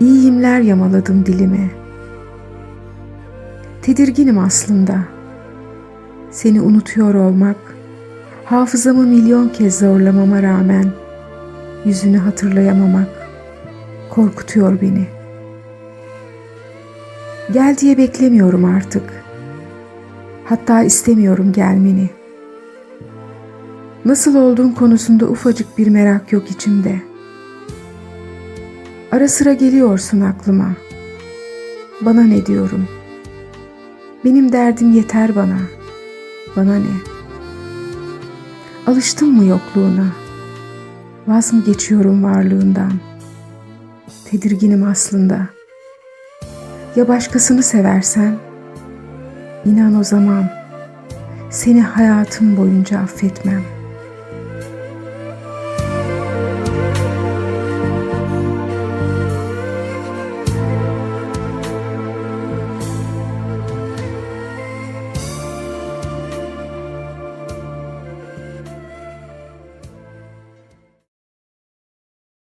iyiyimler yamaladım dilime. Tedirginim aslında. Seni unutuyor olmak, hafızamı milyon kez zorlamama rağmen yüzünü hatırlayamamak korkutuyor beni. Gel diye beklemiyorum artık. Hatta istemiyorum gelmeni. Nasıl olduğun konusunda ufacık bir merak yok içimde. Ara sıra geliyorsun aklıma. Bana ne diyorum? Benim derdim yeter bana. Bana ne? Alıştım mı yokluğuna? Vaz mı geçiyorum varlığından? Tedirginim aslında. Ya başkasını seversen? İnan o zaman seni hayatım boyunca affetmem.''